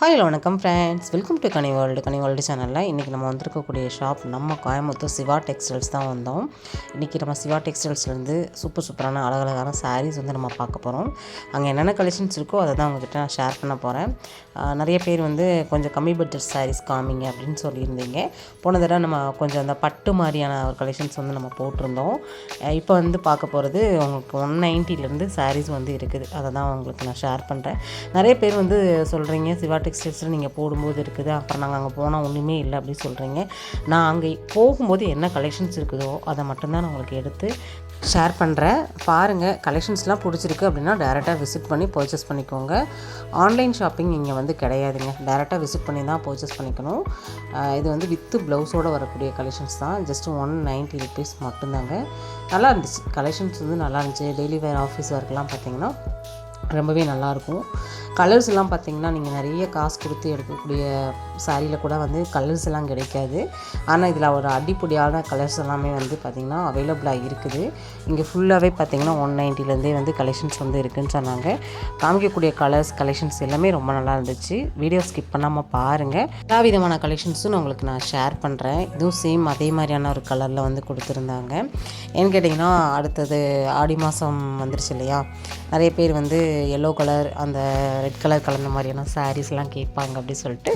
Hi வணக்கம் friends welcome to Kani world Kani world சேனலில் இன்றைக்கி நம்ம வந்திருக்கக்கூடிய ஷாப் நம்ம கோயம்புத்தூர் சிவா டெக்ஸ்டைல்ஸ் தான் வந்தோம். இன்றைக்கி நம்ம சிவா டெக்ஸ்டைல்ஸ்லேருந்து சூப்பர் சூப்பரான அழகழகான சாரீஸ் வந்து நம்ம பார்க்க போகிறோம் அங்கே என்னென்ன கலெக்ஷன்ஸ் இருக்கோ அதை தான் உங்ககிட்ட நான் ஷேர் பண்ண போகிறேன் நிறைய பேர் வந்து கொஞ்சம் கம்மி பட்ஜெட் சாரீஸ் காமிங்க அப்படின்னு சொல்லியிருந்தீங்க. போன தடவை நம்ம கொஞ்சம் அந்த பட்டு மாதிரியான ஒரு கலெக்ஷன்ஸ் வந்து நம்ம போட்டிருந்தோம். இப்போ வந்து பார்க்க போகிறது உங்களுக்கு ஒன் நைன்ட்டிலேருந்து சாரீஸ் வந்து இருக்குது. அதை தான் உங்களுக்கு நான் ஷேர் பண்ணுறேன் நிறைய பேர் வந்து சொல்கிறீங்க சிவா டெக்ஸ்டைல்ஸில் நீங்கள் போடும்போது இருக்குது. அப்புறம் நாங்கள் அங்கே போனால் ஒன்றுமே இல்லை அப்படின்னு சொல்கிறீங்க நான் அங்கே போகும்போது என்ன கலெக்ஷன்ஸ் இருக்குதோ அதை மட்டும்தான் நான் உங்களுக்கு எடுத்து ஷேர் பண்ணுறேன் பாருங்கள் கலெக்ஷன்ஸ்லாம் பிடிச்சிருக்கு அப்படின்னா டேரெக்டாக விசிட் பண்ணி பர்ச்சேஸ் பண்ணிக்கோங்க. ஆன்லைன் ஷாப்பிங் இங்கே வந்து கிடையாதுங்க. டேரெக்டாக விசிட் பண்ணி தான் பர்ச்சேஸ் பண்ணிக்கணும். இது வந்து வித்து ப்ளவுஸோடு வரக்கூடிய கலெக்ஷன்ஸ் தான். ஜஸ்ட் ஒன் நைன்ட்டி ருபீஸ் மட்டும்தாங்க. நல்லா இருந்துச்சு. கலெக்ஷன்ஸ் வந்து நல்லா இருந்துச்சு. டெய்லி வேர் ஆஃபீஸ் ஒர்க்லாம் பார்த்திங்கன்னா ரொம்பவே நல்லாயிருக்கும் கலர்ஸ் எல்லாம் பார்த்தீங்கன்னா நீங்கள் நிறைய காசு கொடுத்து எடுக்கக்கூடிய சாரியில் கூட வந்து கலர்ஸ் எல்லாம் கிடைக்காது. ஆனால் இதில் ஒரு அடிப்பொடியான கலர்ஸ் எல்லாமே வந்து பார்த்திங்கன்னா அவைலபிளாக இருக்குது. இங்கே ஃபுல்லாகவே பார்த்தீங்கன்னா ஒன் நைன்ட்டிலேருந்தே வந்து கலெக்ஷன்ஸ் வந்து இருக்குதுன்னு சொன்னாங்க. காமிக்கக்கூடிய கலர்ஸ் கலெக்ஷன்ஸ் எல்லாமே ரொம்ப நல்லா இருந்துச்சு. வீடியோ ஸ்கிப் பண்ணாமல் பாருங்கள் எல்லா விதமான கலெக்ஷன்ஸும் நான் உங்களுக்கு நான் ஷேர் பண்ணுறேன் இதுவும் சேம் அதே மாதிரியான ஒரு கலரில் வந்து கொடுத்துருந்தாங்க. ஏன்னு கேட்டிங்கன்னா அடுத்தது ஆடி மாதம் வந்துருச்சு இல்லையா? நிறைய பேர் வந்து எல்லோ கலர் அந்த ரெட் கலர் கலந்த மாதிரியான சாரீஸ்லாம் கேட்பாங்க அப்படின்னு சொல்லிட்டு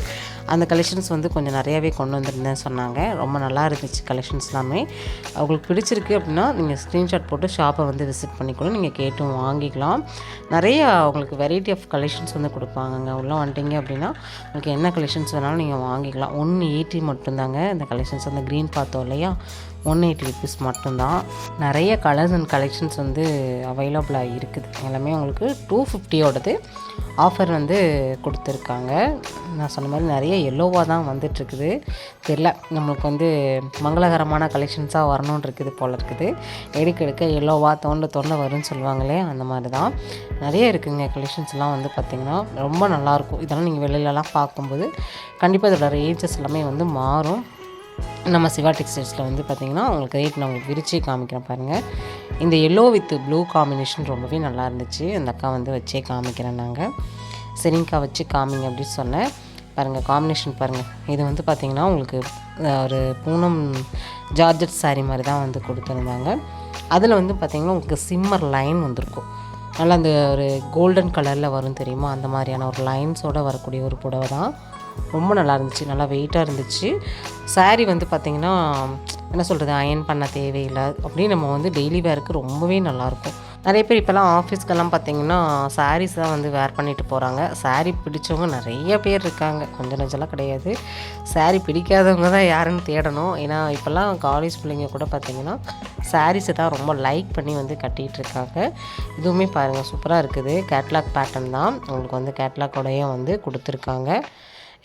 அந்த கலெக்ஷன்ஸ் வந்து கொஞ்சம் நிறையாவே கொண்டு வந்திருந்தேன் சொன்னாங்க. ரொம்ப நல்லா இருந்துச்சு கலெக்ஷன்ஸ் எல்லாமே. அவங்களுக்கு பிடிச்சிருக்கு அப்படின்னா நீங்கள் ஸ்க்ரீன்ஷாட் போட்டு ஷாப்பை வந்து விசிட் பண்ணிக்கணும் நீங்கள் கேட்டும் வாங்கிக்கலாம். நிறைய அவங்களுக்கு வெரைட்டி ஆஃப் கலெக்ஷன்ஸ் வந்து கொடுப்பாங்கங்க. உள்ளே வந்துட்டீங்க அப்படின்னா உங்களுக்கு என்ன கலெக்ஷன்ஸ் வேணாலும் நீங்கள் வாங்கிக்கலாம். ஒன் எயிட்டி மட்டும்தாங்க. இந்த கலெக்ஷன்ஸ் அந்த க்ரீன் பார்த்தோம் இல்லையா? ஒன் எயிட்டி ருபீஸ் மட்டும்தான். நிறைய கலர்ஸ் அண்ட் கலெக்ஷன்ஸ் வந்து அவைலபிளாக இருக்குது. எல்லாமே உங்களுக்கு டூ ஃபிஃப்டியோடது ஆஃபர் வந்து கொடுத்துருக்காங்க. நான் சொன்ன மாதிரி நிறைய எல்லோவாக தான் வந்துட்டுருக்குது. தெரில நம்மளுக்கு வந்து மங்களகரமான கலெக்ஷன்ஸாக வரணும்னு இருக்குது போல் இருக்குது. எடுக்க எடுக்க எல்லோவாக தோண்ட தோண்ட வரும்னு சொல்லுவாங்களே அந்த மாதிரி தான் நிறைய இருக்குதுங்க கலெக்ஷன்ஸ்லாம் வந்து பார்த்திங்கன்னா ரொம்ப நல்லாயிருக்கும். இதெல்லாம் நீங்கள் வெளியிலலாம் பார்க்கும்போது கண்டிப்பாக இதோட ரேஞ்சஸ் எல்லாமே வந்து மாறும். நம்ம சிவா டெக்ஸ்டைல்ஸில் வந்து பார்த்திங்கன்னா உங்களுக்கு ரேட் நான் உங்களுக்கு விரிச்சே காமிக்கிறேன் பாருங்கள் இந்த எல்லோ வித் ப்ளூ காம்பினேஷன் ரொம்பவே நல்லா இருந்துச்சு. அந்த அக்கா வந்து வச்சே காமிக்கிறேன் நாங்கள் சரிங்கக்கா வச்சு காமிங்க அப்படின்னு சொன்னேன். பாருங்கள் காம்பினேஷன் பாருங்கள் இது வந்து பார்த்திங்கன்னா உங்களுக்கு ஒரு பூனம் ஜார்ஜட் சாரீ மாதிரி தான் வந்து கொடுத்துருந்தாங்க. அதில் வந்து பார்த்திங்கன்னா உங்களுக்கு சிம்மர் லைன் வந்திருக்கும். நல்லா அந்த ஒரு கோல்டன் கலரில் வரும் தெரியுமா? அந்த மாதிரியான ஒரு லைன்ஸோடு வரக்கூடிய ஒரு புடவை தான். ரொம்ப நல்லா இருந்துச்சு நல்லா வெயிட்டாக இருந்துச்சு. சாரீ வந்து பார்த்திங்கன்னா என்ன சொல்கிறது அயன் பண்ண தேவையில்லை. அப்படியே நம்ம வந்து டெய்லி வேருக்கு ரொம்பவே நல்லாயிருக்கும் நிறைய பேர் இப்போல்லாம் ஆஃபீஸ்க்கெல்லாம் பார்த்தீங்கன்னா சாரீஸ் தான் வந்து வேர் பண்ணிட்டு போகிறாங்க சாரீ பிடிச்சவங்க நிறைய பேர் இருக்காங்க. கொஞ்சம் நஞ்செல்லாம் கிடையாது. சாரீ பிடிக்காதவங்க தான் யாருன்னு தேடணும். ஏன்னா இப்போல்லாம் காலேஜ் பிள்ளைங்க கூட பார்த்தீங்கன்னா சாரீஸை தான் ரொம்ப லைக் பண்ணி வந்து கட்டிகிட்டு இருக்காங்க. இதுவுமே பாருங்கள் சூப்பராக இருக்குது. கேட்லாக் பேட்டர்ன் தான். உங்களுக்கு வந்து கேட்லாக்கோடையே வந்து கொடுத்துருக்காங்க.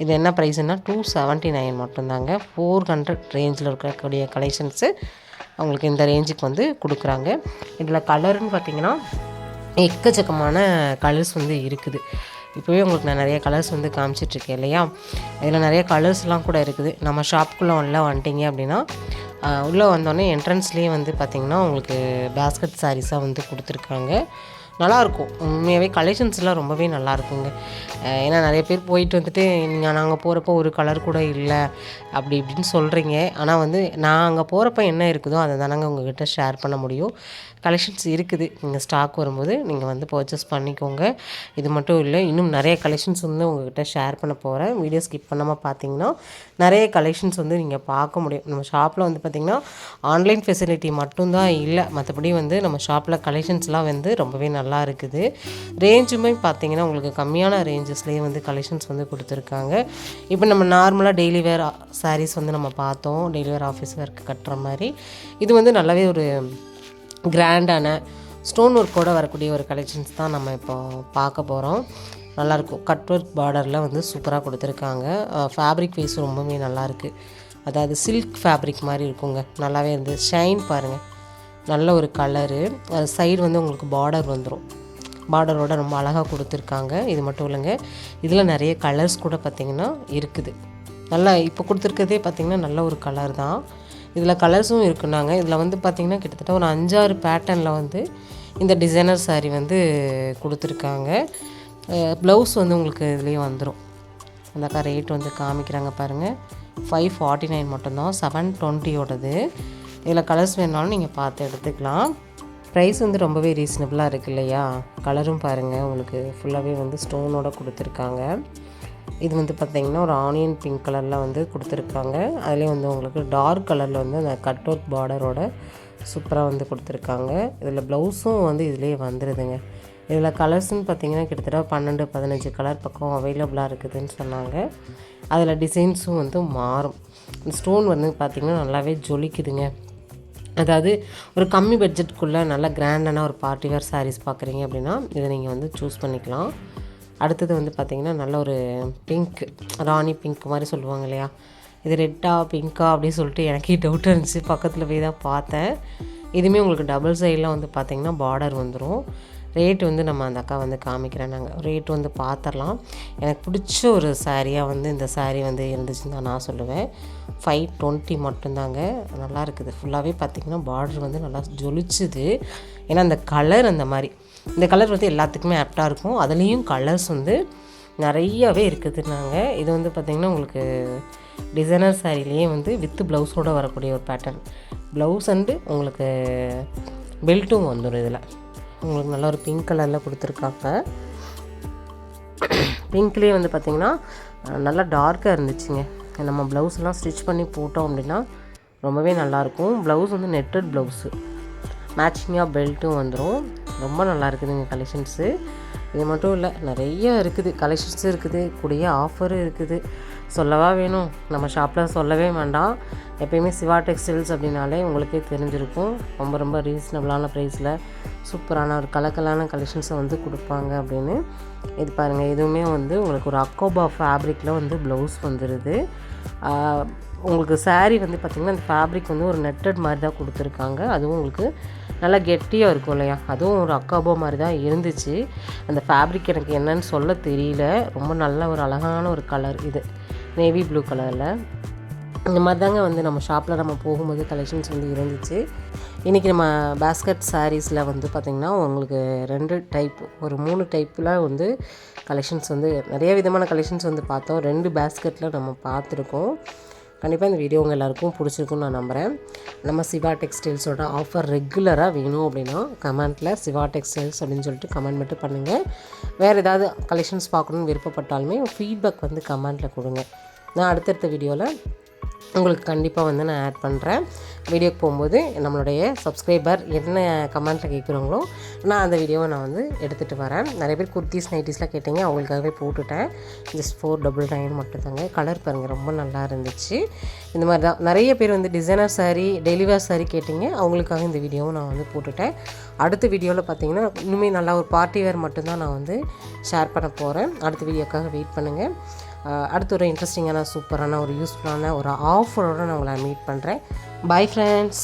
இது என்ன ப்ரைஸுன்னா டூ செவன்ட்டி நைன் மட்டும்தாங்க. ஃபோர் ஹண்ட்ரட் ரேஞ்சில் இருக்கக்கூடிய கலெக்ஷன்ஸு அவங்களுக்கு இந்த ரேஞ்சுக்கு வந்து கொடுக்குறாங்க. இதில் கலருன்னு பார்த்தீங்கன்னா எக்கச்சக்கமான கலர்ஸ் வந்து இருக்குது. இப்போவே உங்களுக்கு நான் நிறைய கலர்ஸ் வந்து காமிச்சிட்ருக்கேன் இல்லையா? இதில் நிறைய கலர்ஸ்லாம் கூட இருக்குது. நம்ம ஷாப்புக்குள்ளே உள்ள வந்துட்டீங்க அப்படின்னா உள்ளே வந்தோடனே என்ட்ரன்ஸ்லேயே வந்து பார்த்திங்கன்னா உங்களுக்கு பேஸ்கட் சாரீஸாக வந்து கொடுத்துருக்காங்க. நல்லாயிருக்கும். உண்மையாகவே கலெக்ஷன்ஸ்லாம் ரொம்பவே நல்லா இருக்குங்க ஏன்னா நிறைய பேர் போயிட்டு வந்துட்டு நீங்கள் நாங்கள் போகிறப்ப ஒரு கலர் கூட இல்லை. அப்படி இப்படின்னு சொல்கிறீங்க ஆனால் வந்து நான் அங்கே போகிறப்ப என்ன இருக்குதோ அதை தானங்க உங்ககிட்ட ஷேர் பண்ண முடியும். கலெக்ஷன்ஸ் இருக்குது. நீங்கள் ஸ்டாக் வரும்போது நீங்கள் வந்து பர்ச்சேஸ் பண்ணிக்கோங்க. இது மட்டும் இல்லை இன்னும் நிறைய கலெக்ஷன்ஸ் வந்து உங்ககிட்ட ஷேர் பண்ண போகிறேன் வீடியோ ஸ்கிப் பண்ணாமல் பார்த்தீங்கன்னா நிறைய கலெக்ஷன்ஸ் வந்து நீங்கள் பார்க்க முடியும். நம்ம ஷாப்பில் வந்து பார்த்திங்கன்னா ஆன்லைன் ஃபெசிலிட்டி மட்டும்தான் இல்லை. மற்றபடி வந்து நம்ம ஷாப்பில் கலெக்ஷன்ஸ்லாம் வந்து ரொம்பவே நல்லா நல்லா இருக்குது ரேஞ்சுமே பார்த்தீங்கன்னா உங்களுக்கு கம்மியான ரேஞ்சஸ்லேயே வந்து கலெக்ஷன்ஸ் வந்து கொடுத்துருக்காங்க. இப்போ நம்ம நார்மலாக டெய்லி வேர் சாரீஸ் வந்து நம்ம பார்த்தோம். டெய்லி வேர் ஆஃபீஸ் ஒர்க் கட்டுற மாதிரி. இது வந்து நல்லாவே ஒரு கிராண்டான ஸ்டோன் ஒர்க்கோடு வரக்கூடிய ஒரு கலெக்ஷன்ஸ் தான் நம்ம இப்போ பார்க்க போகிறோம் நல்லாயிருக்கும். கட் ஒர்க் பார்டரில் வந்து சூப்பராக கொடுத்துருக்காங்க. ஃபேப்ரிக் வைஸ் ரொம்பவே நல்லாயிருக்கு. அதாவது சில்க் ஃபேப்ரிக் மாதிரி இருக்குங்க. நல்லாவே இருந்து ஷைன் பாருங்கள் நல்ல ஒரு கலரு அது சைடு வந்து உங்களுக்கு பார்டர் வந்துடும் பார்டரோட ரொம்ப அழகாக கொடுத்துருக்காங்க. இது மட்டும் இல்லைங்க. இதில் நிறைய கலர்ஸ் கூட பார்த்திங்கன்னா இருக்குது. நல்லா இப்போ கொடுத்துருக்கதே பார்த்திங்கன்னா நல்ல ஒரு கலர் தான். இதில் கலர்ஸும் இருக்குன்னாங்க இதில் வந்து பார்த்திங்கன்னா கிட்டத்தட்ட ஒரு அஞ்சாறு பேட்டர்னில் வந்து இந்த டிசைனர் சாரீ வந்து கொடுத்துருக்காங்க. ப்ளவுஸ் வந்து உங்களுக்கு இதுலேயே வந்துடும் அந்த அக்கா ரேட் வந்து காமிக்கிறாங்க பாருங்கள் ஃபைவ் ஃபார்ட்டி நைன் மட்டும்தான் செவன் டுவெண்ட்டியோடது இதில் கலர்ஸ் வேணாலும் நீங்கள் பார்த்து எடுத்துக்கலாம். ப்ரைஸ் வந்து ரொம்பவே ரீசனபிளாக இருக்கு இல்லையா? கலரும் பாருங்கள் உங்களுக்கு ஃபுல்லாகவே வந்து ஸ்டோனோட கொடுத்துருக்காங்க. இது வந்து பார்த்திங்கன்னா ஒரு ஆனியன் பிங்க் கலரில் வந்து கொடுத்துருக்காங்க. அதுலேயே வந்து உங்களுக்கு டார்க் கலரில் வந்து அந்த கட் ஒர்க் பார்டரோட சூப்பராக வந்து கொடுத்துருக்காங்க. இதில் ப்ளவுஸும் வந்து இதிலே வந்துடுதுங்க இதில் கலர்ஸ்னு பார்த்தீங்கன்னா கிட்டத்தட்ட பன்னெண்டு பதினஞ்சு கலர் பக்கம் அவைலபிளாக இருக்குதுன்னு சொன்னாங்க. அதில் டிசைன்ஸும் வந்து மாறும். இந்த ஸ்டோன் வந்து பார்த்திங்கன்னா நல்லாவே ஜொலிக்குதுங்க. அதாவது ஒரு கம்மி பட்ஜெட்டுக்குள்ளே நல்ல கிராண்டான ஒரு பார்ட்டி வேர் சாரீஸ் பார்க்குறீங்க அப்படின்னா இதை நீங்கள் வந்து சூஸ் பண்ணிக்கலாம். அடுத்தது வந்து பார்த்திங்கன்னா நல்ல ஒரு பிங்க் ராணி பிங்க் மாதிரி சொல்லுவாங்க இல்லையா? இது ரெட்டா பிங்க்கா அப்படின்னு சொல்லிட்டு எனக்கே டவுட் இருந்துச்சு. பக்கத்தில் போய் தான் பார்த்தேன். இதுவுமே உங்களுக்கு டபுள் சைடில் வந்து பார்த்திங்கன்னா பார்டர் வந்துடும் ரேட் வந்து நம்ம அந்த அக்கா வந்து காமிக்கிறேன். நாங்கள் ரேட் வந்து பார்த்துடலாம் எனக்கு பிடிச்ச ஒரு சாரியாக வந்து இந்த சாரீ வந்து இருந்துச்சுன்னு தான் நான் சொல்லுவேன். ஃபைவ் டுவெண்ட்டி மட்டும்தாங்க. நல்லா இருக்குது. ஃபுல்லாகவே பார்த்திங்கன்னா பார்டர் வந்து நல்லா ஜொலிச்சுது. ஏன்னா அந்த கலர் அந்த மாதிரி. இந்த கலர் வந்து எல்லாத்துக்குமே ஆப்டாக இருக்கும். அதுலேயும் கலர்ஸ் வந்து நிறையாவே இருக்குதுன்னாங்க இது வந்து பார்த்திங்கன்னா உங்களுக்கு டிசைனர் சாரிலேயே வந்து வித்து ப்ளவுஸோடு வரக்கூடிய ஒரு பேட்டர்ன் ப்ளவுஸ் அண்டு உங்களுக்கு பெல்ட்டும் வந்துடும் இதில். உங்களுக்கு நல்ல ஒரு பிங்க் கலரில் கொடுத்துருக்காங்க. பிங்க்லேயே வந்து பார்த்திங்கன்னா நல்லா டார்க்காக இருந்துச்சுங்க. நம்ம ப்ளவுஸ்லாம் ஸ்டிச் பண்ணி போட்டோம் அப்படின்னா ரொம்பவே நல்லாயிருக்கும் ப்ளவுஸ் வந்து நெட்டட் ப்ளவுஸு மேட்சிங்காக பெல்ட்டும் வந்துடும் ரொம்ப நல்லா இருக்குதுங்க கலெக்ஷன்ஸு இது மட்டும் இல்லை நிறைய இருக்குது. கலெக்ஷன்ஸும் இருக்குது கூடிய ஆஃபரும் இருக்குது. சொல்லவா வேணும்? நம்ம ஷாப்பில் சொல்லவே வேண்டாம். எப்பயுமே சிவா டெக்ஸ்டைல்ஸ் அப்படின்னாலே உங்களுக்கே தெரிஞ்சிருக்கும். ரொம்ப ரொம்ப ரீசனபிளான ப்ரைஸில் சூப்பரான ஒரு கலக்கலான கலெக்ஷன்ஸை வந்து கொடுப்பாங்க அப்படின்னு. இது பாருங்கள் இதுவுமே வந்து உங்களுக்கு ஒரு அக்கோபா ஃபேப்ரிக்கில் வந்து ப்ளவுஸ் வந்துடுது உங்களுக்கு saree வந்து பார்த்திங்கன்னா அந்த ஃபேப்ரிக் வந்து ஒரு நெட்டட் மாதிரி தான் கொடுத்துருக்காங்க. அதுவும் உங்களுக்கு நல்லா கெட்டியாக இருக்கும் இல்லையா? அதுவும் ஒரு அக்காபோ மாதிரி தான் இருந்துச்சு. அந்த ஃபேப்ரிக் எனக்கு என்னன்னு சொல்ல தெரியல. ரொம்ப நல்ல ஒரு அழகான ஒரு கலர் இது. நேவி ப்ளூ கலரில் இந்த மாதிரி தாங்க வந்து நம்ம ஷாப்பில் நம்ம போகும்போது கலெக்ஷன்ஸ் வந்து இருந்துச்சு. இன்றைக்கி நம்ம பேஸ்கட் சாரீஸில் வந்து பார்த்திங்கன்னா உங்களுக்கு ரெண்டு டைப் ஒரு மூணு டைப்பில் வந்து கலெக்ஷன்ஸ் வந்து நிறைய விதமான கலெக்ஷன்ஸ் வந்து பார்த்தோம். ரெண்டு பேஸ்கெட்டில் நம்ம பார்த்துருக்கோம். கண்டிப்பாக இந்த வீடியோ உங்கள் எல்லாருக்கும் பிடிச்சிருக்குன்னு நான் நம்புகிறேன் நம்ம சிவா டெக்ஸ்டைல்ஸோட ஆஃபர் ரெகுலராக வேணும் அப்படின்னா கமெண்ட்டில் சிவா டெக்ஸ்டைல்ஸ் அப்படின்னு சொல்லிட்டு கமெண்ட் மட்டும் பண்ணுங்கள் வேறு ஏதாவது கலெக்ஷன்ஸ் பார்க்கணுன்னு விருப்பப்பட்டாலுமே ஃபீட்பேக் வந்து கமெண்ட்டில் கொடுங்க. நான் அடுத்தடுத்த வீடியோவில் உங்களுக்கு கண்டிப்பாக வந்து நான் ஆட் பண்ணுறேன் வீடியோக்கு போகும்போது நம்மளுடைய சப்ஸ்கிரைபர் என்ன கமெண்ட்டில் கேட்குறாங்களோ நான் அந்த வீடியோவை நான் வந்து எடுத்துகிட்டு வரேன். நிறைய பேர் குர்த்திஸ் நைட்டிஸ்லாம் கேட்டீங்க அவங்களுக்காகவே போட்டுட்டேன். ஜஸ்ட் ஃபோர் டபுள் நைன் மட்டும் தாங்க. கலர் பாருங்கள் ரொம்ப நல்லா இருந்துச்சு. இந்த மாதிரி தான். நிறைய பேர் வந்து டிசைனர் சாரீ டெலிவர் சாரீ கேட்டிங்க அவங்களுக்காக இந்த வீடியோவும் நான் வந்து போட்டுட்டேன். அடுத்த வீடியோவில் பார்த்தீங்கன்னா இன்னுமே நல்லா ஒரு பார்ட்டி வேர் மட்டும்தான் நான் வந்து ஷேர் பண்ண போகிறேன் அடுத்த வீடியோக்காக வெயிட் பண்ணுங்கள் அடுத்து ஒரு இன்ட்ரெஸ்டிங்கான சூப்பரான ஒரு யூஸ்ஃபுல்லான ஒரு ஆஃபரோடு நான் உங்களை மீட் பண்ணுறேன் பை ஃப்ரெண்ட்ஸ்